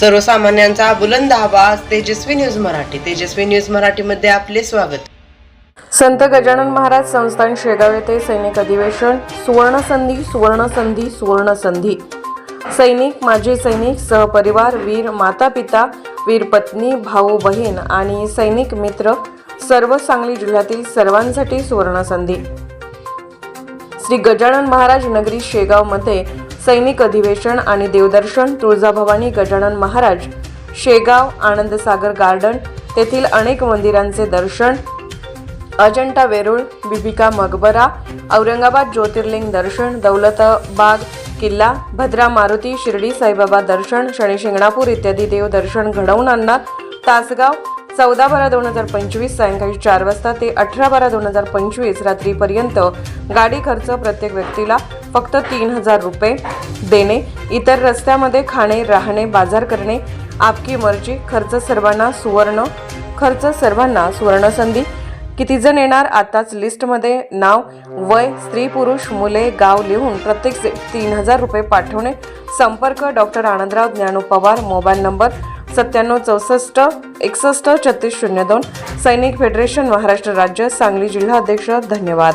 सर्वसामान्यांचा बुलंद आवाज तेजस्वी न्यूज मराठी. तेजस्वी न्यूज मराठीमध्ये आपले स्वागत. संत गजानन महाराज संस्थान शेगाव येथे सैनिक अधिवेशन सुवर्ण संधी सुवर्ण संधी सुवर्ण संधी सैनिक माजी सैनिक सहपरिवार वीर माता पिता वीर पत्नी भाऊ बहीण आणि सैनिक मित्र सर्व सांगली जिल्ह्यातील सर्वांसाठी सुवर्ण संधी श्री गजानन महाराज नगरी शेगावमध्ये सैनिक अधिवेशन आणि देवदर्शन तुळजाभवानी गजानन महाराज शेगाव आनंदसागर गार्डन तेथील अनेक मंदिरांचे दर्शन अजंठा वेरूळ बिबिका मकबरा औरंगाबाद ज्योतिर्लिंग दर्शन दौलताबाग किल्ला भद्रा मारुती शिर्डी साईबाबा दर्शन शनिशिंगणापूर इत्यादी देवदर्शन घडवून आणणार. तासगाव चौदा बारा दोन हजार पंचवीस सायंकाळी चार वाजता ते अठरा बारा दोन हजार पंचवीस रात्रीपर्यंत गाडी खर्च प्रत्येक व्यक्तीला फक्त तीन हजार रुपये देणे. इतर रस्त्यामध्ये खाणे राहणे बाजार करणे आपकी मर्जी खर्च सर्वांना सुवर्ण खर्च सर्वांना सुवर्ण संधी किती जण येणार? आताच लिस्टमध्ये नाव वय स्त्री पुरुष मुले गाव लिहून प्रत्येक से- तीन हजार रुपये पाठवणे. संपर्क doctor Anandrao Dnyanu Pawar mobile number सत्त्याण्णव चौसष्ट एकसष्ट छत्तीस शून्य दोन. सैनिक फेडरेशन महाराष्ट्र राज्य सांगली जिल्हा अध्यक्ष धन्यवाद.